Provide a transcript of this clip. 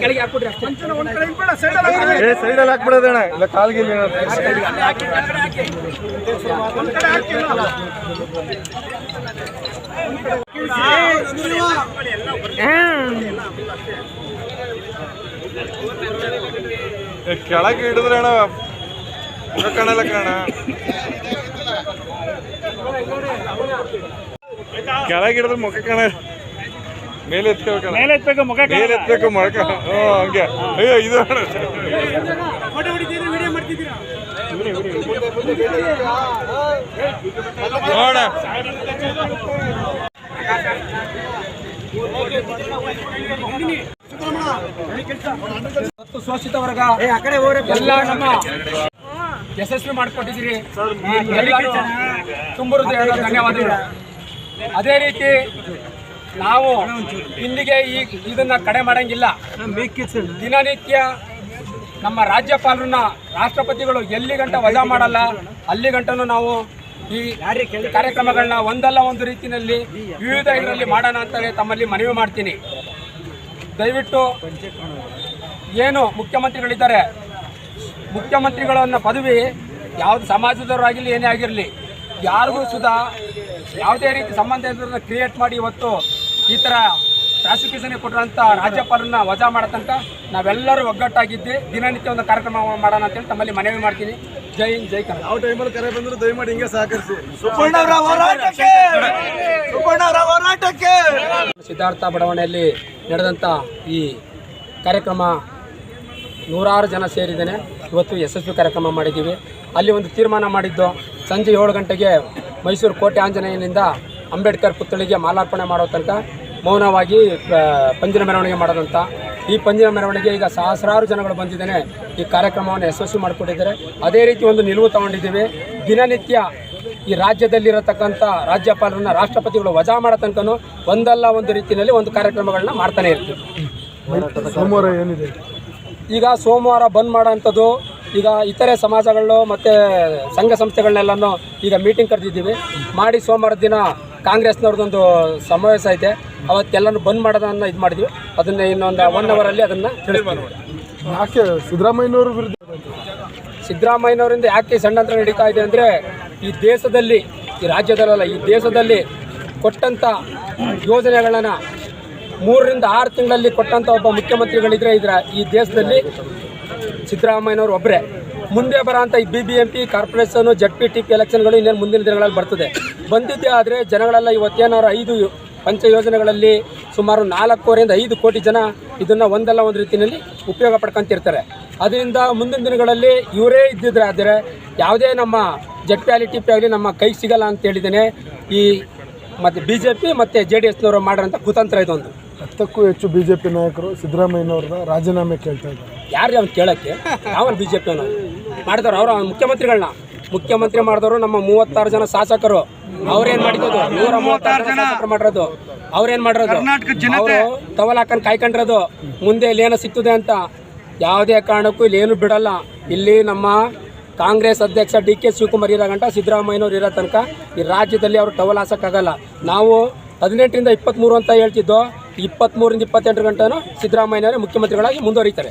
ಕೆಳಗೆ ಹಾಕ್ಬಿಡ್ರಿ ಅಷ್ಟೇ ಏ ಸೈಡಲ್ಲಿ ಹಾಕ್ಬಿಡೋದಣ್ಣ ಇಲ್ಲ ಕಾಲ್ಗೆ ಇಲ್ಲಿ ಏ, ಕೆಳಗೆ ಹಿಡಿದ್ರೆ ಅಣ್ಣ ಮುಖ ಕಾಣಲ್ಲ ಕಣ ಕೆಳಗೆ ಹಿಡಿದ್ರೆ ಮುಖ ಕಾಣ ಮೇಲೆ ಮೇಲೆ ಎತ್ಬೇಕು ಮುಖ ಮೇಲೆ ಮೊಳಕ ಹ್ಞೂ ಹಂಗೆ. ಅಯ್ಯೋ ಇದು. ನೋಡ ಮತ್ತು ಶೋಷಿತ ವರ್ಗ. ಎಲ್ಲ ನಮ್ಮ ಯಶಸ್ವಿ ಮಾಡಿಕೊಟ್ಟಿದ್ದೀರಿ. ತುಂಬರು ಧನ್ಯವಾದಗಳು. ಅದೇ ರೀತಿ ನಾವು ಇಲ್ಲಿಗೆ ಈ ಇದನ್ನ ಕಡೆ ಮಾಡಂಗಿಲ್ಲ. ದಿನನಿತ್ಯ ನಮ್ಮ ರಾಜ್ಯಪಾಲರನ್ನ ರಾಷ್ಟ್ರಪತಿಗಳು ಎಲ್ಲಿ ಗಂಟ ವಜಾ ಮಾಡಲ್ಲ, ಅಲ್ಲಿ ಗಂಟನೂ ನಾವು ಈ ಕಾರ್ಯಕ್ರಮಗಳನ್ನ ಒಂದಲ್ಲ ಒಂದು ರೀತಿಯಲ್ಲಿ, ವಿವಿಧ ಇದರಲ್ಲಿ ಮಾಡೋಣ ಅಂತೇಳಿ ತಮ್ಮಲ್ಲಿ ಮನವಿ ಮಾಡ್ತೀನಿ. ದಯವಿಟ್ಟು ಏನು ಮುಖ್ಯಮಂತ್ರಿಗಳಿದ್ದಾರೆ, ಮುಖ್ಯಮಂತ್ರಿಗಳನ್ನ ಪದವಿ ಯಾವ್ದು ಸಮಾಜದವರಾಗಿರಲಿ ಏನೇ ಆಗಿರಲಿ, ಯಾರಿಗೂ ಸುಧಾ ಯಾವುದೇ ರೀತಿ ಸಂಬಂಧ ಕ್ರಿಯೇಟ್ ಮಾಡಿ ಇವತ್ತು ಈ ಥರ ಪ್ರಾಸಿಕ್ಯೂಷನ್ ಕೊಟ್ಟಿರೋಂಥ ರಾಜ್ಯಪಾಲರನ್ನ ವಜಾ ಮಾಡೋ ತನಕ ನಾವೆಲ್ಲರೂ ಒಗ್ಗಟ್ಟಾಗಿದ್ದು. ದಿನನಿತ್ಯ ಒಂದು ಕಾರ್ಯಕ್ರಮ ಮಾಡೋಣ ಅಂತೇಳಿ ತಮ್ಮಲ್ಲಿ ಮನವಿ ಮಾಡ್ತೀನಿ. ಜೈ ಹಿಂದ್ ಜೈ ಕನ್ನಡ ಯಾವ ಟೈಮಲ್ಲಿ ಕರೆ ಬಂದರೂ ದಯಮಾಡಿ ಹಿಂಗೆ ಸಹಕರಿಸಿ. ಸಿದ್ಧಾರ್ಥ ಬಡಾವಣೆಯಲ್ಲಿ ನಡೆದಂಥ ಈ ಕಾರ್ಯಕ್ರಮ ನೂರಾರು ಜನ ಸೇರಿದ್ದೇನೆ. ಇವತ್ತು ಯಶಸ್ವಿ ಕಾರ್ಯಕ್ರಮ ಮಾಡಿದ್ದೀವಿ. ಅಲ್ಲಿ ಒಂದು ತೀರ್ಮಾನ ಮಾಡಿದ್ದು ಸಂಜೆ ಏಳು ಗಂಟೆಗೆ ಮೈಸೂರು ಕೋಟೆ ಆಂಜನೇಯನಿಂದ ಅಂಬೇಡ್ಕರ್ ಪುತ್ಥಳಿಗೆ ಮಾಲಾರ್ಪಣೆ ಮಾಡೋ ತನಕ ಮೌನವಾಗಿ ಪಂಜಿನ ಮೆರವಣಿಗೆ ಮಾಡೋದಂಥ ಈ ಪಂಜಿನ ಮೆರವಣಿಗೆ ಈಗ ಸಹಸ್ರಾರು ಜನಗಳು ಬಂದಿದ್ದೇನೆ. ಈ ಕಾರ್ಯಕ್ರಮವನ್ನು ಯಶಸ್ವಿ ಮಾಡಿಕೊಟ್ಟಿದ್ದಾರೆ. ಅದೇ ರೀತಿ ಒಂದು ನಿಲುವು ತಗೊಂಡಿದ್ದೀವಿ. ದಿನನಿತ್ಯ ಈ ರಾಜ್ಯದಲ್ಲಿರತಕ್ಕಂಥ ರಾಜ್ಯಪಾಲರನ್ನ ರಾಷ್ಟ್ರಪತಿಗಳು ವಜಾ ಮಾಡೋ ತನಕನೂ ಒಂದಲ್ಲ ಒಂದು ರೀತಿಯಲ್ಲಿ ಒಂದು ಕಾರ್ಯಕ್ರಮಗಳನ್ನ ಮಾಡ್ತಾನೆ ಇರ್ತೀವಿ. ಸೋಮವಾರ ಏನಿದೆ? ಈಗ ಸೋಮವಾರ ಬಂದ್ ಮಾಡೋಂಥದ್ದು ಈಗ ಇತರೆ ಸಮಾಜಗಳು ಮತ್ತು ಸಂಘ ಸಂಸ್ಥೆಗಳನ್ನೆಲ್ಲನೂ ಈಗ ಮೀಟಿಂಗ್ ಕರೆದಿದ್ದೀವಿ. ಮಾಡಿ ಸೋಮವಾರ ದಿನ ಕಾಂಗ್ರೆಸ್ನವ್ರದ್ದೊಂದು ಸಮಾವೇಶ ಐತೆ. ಅವತ್ತೆಲ್ಲನೂ ಬಂದ್ ಮಾಡೋದನ್ನ ಇದು ಮಾಡಿದ್ವಿ. ಅದನ್ನ ಇನ್ನೊಂದು ಒನ್ ಅವರಲ್ಲಿ ಅದನ್ನು ಯಾಕೆ ಸಿದ್ದರಾಮಯ್ಯವ್ರ ವಿರುದ್ಧ? ಸಿದ್ದರಾಮಯ್ಯನವರಿಂದ ಯಾಕೆ ಸಣ್ಣಂತರ ನಡೀತಾ ಇದೆ ಅಂದರೆ ಈ ದೇಶದಲ್ಲಿ ಈ ರಾಜ್ಯದಲ್ಲ ಈ ದೇಶದಲ್ಲಿ ಕೊಟ್ಟಂಥ ಯೋಜನೆಗಳನ್ನು ಮೂರರಿಂದ ಆರು ತಿಂಗಳಲ್ಲಿ ಕೊಟ್ಟಂಥ ಒಬ್ಬ ಮುಖ್ಯಮಂತ್ರಿಗಳಿದ್ರೆ ಇದರ ಈ ದೇಶದಲ್ಲಿ ಸಿದ್ದರಾಮಯ್ಯನವರು ಒಬ್ಬರೇ ಮುಂದೆ ಬರೋಂಥ ಈ B B M P corporation Z P T P ಎಲೆಕ್ಷನ್ಗಳು ಇನ್ನೇನು ಮುಂದಿನ ದಿನಗಳಲ್ಲಿ ಬರ್ತದೆ. ಬಂದಿದ್ದೇ ಆದರೆ ಜನಗಳೆಲ್ಲ ಇವತ್ತೇನಾದ್ರು ಐದು ಪಂಚ ಯೋಜನೆಗಳಲ್ಲಿ ಸುಮಾರು ನಾಲ್ಕೂವರೆಯಿಂದ ಐದು ಕೋಟಿ ಜನ ಇದನ್ನು ಒಂದಲ್ಲ ಒಂದು ರೀತಿಯಲ್ಲಿ ಉಪಯೋಗ ಪಡ್ಕೊಂತಿರ್ತಾರೆ. ಅದರಿಂದ ಮುಂದಿನ ದಿನಗಳಲ್ಲಿ ಇವರೇ ಇದ್ದಿದ್ರೆ ಆದರೆ ಯಾವುದೇ ನಮ್ಮ ಜೆಡ್ ಪಿ ಆಗಲಿ ಟಿ ಪಿ ಆಗಲಿ ನಮ್ಮ ಕೈ ಸಿಗಲ್ಲ ಅಂತ ಹೇಳಿದ್ದೇನೆ. ಈ ಮತ್ತು ಬಿ ಜೆ ಪಿ ಮತ್ತು ಜೆ ಡಿ ಎಸ್ನವರು ಮಾಡಿರೋಂಥ ಕುತಂತ್ರ ಇದೊಂದು. ಹತ್ತಕ್ಕೂ ಹೆಚ್ಚು ಬಿಜೆಪಿ ನಾಯಕರು ಸಿದ್ದರಾಮಯ್ಯನವ್ರನ್ನ ರಾಜೀನಾಮೆ ಕೇಳ್ತಾ ಇದ್ದಾರೆ. ಯಾರು ಅವ್ನು ಕೇಳಕ್ಕೆ? ಯಾವ ಬಿ ಜೆ ಪಿ ಅವನು ಮಾಡಿದವ್ರು ಅವರು ಮುಖ್ಯಮಂತ್ರಿಗಳನ್ನ ಮುಖ್ಯಮಂತ್ರಿ ಮಾಡಿದವರು ನಮ್ಮ ಮೂವತ್ತಾರು ಜನ ಶಾಸಕರು. ಅವ್ರೇನು ಮಾಡಿದ್ದು ನೂರ ಮೂವತ್ತಾರು ಜನ ಶಾಸಕರು ಮಾಡಿರೋದು. ಅವ್ರೇನು ಮಾಡಿರೋದು? ಅವರು ಟವಲ್ ಹಾಕೊಂಡು ಕಾಯ್ಕೊಂಡಿರೋದು. ಮುಂದೆ ಇಲ್ಲಿ ಏನೋ ಸಿಗ್ತದೆ ಅಂತ. ಯಾವುದೇ ಕಾರಣಕ್ಕೂ ಇಲ್ಲಿ ಏನು ಬಿಡಲ್ಲ. ಇಲ್ಲಿ ನಮ್ಮ ಕಾಂಗ್ರೆಸ್ ಅಧ್ಯಕ್ಷ ಡಿ ಕೆ ಶಿವಕುಮಾರ್ ಇರೋ ಗಂಟ ಸಿದ್ದರಾಮಯ್ಯನವ್ರು ಇರೋ ತನಕ ಈ ರಾಜ್ಯದಲ್ಲಿ ಅವರು ಟವಲ್ ಹಾಸಕ್ಕಾಗಲ್ಲ ನಾವು ಹದಿನೆಂಟರಿಂದ ಇಪ್ಪತ್ತ್ಮೂರು ಅಂತ ಹೇಳ್ತಿದ್ದೋ ಇಪ್ಪತ್ತ್ಮೂರಿಂದ ಇಪ್ಪತ್ತೆಂಟು ಗಂಟೆನೂ ಸಿದ್ದರಾಮಯ್ಯನವರೇ ಮುಖ್ಯಮಂತ್ರಿಗಳಾಗಿ ಮುಂದುವರಿತಾರೆ.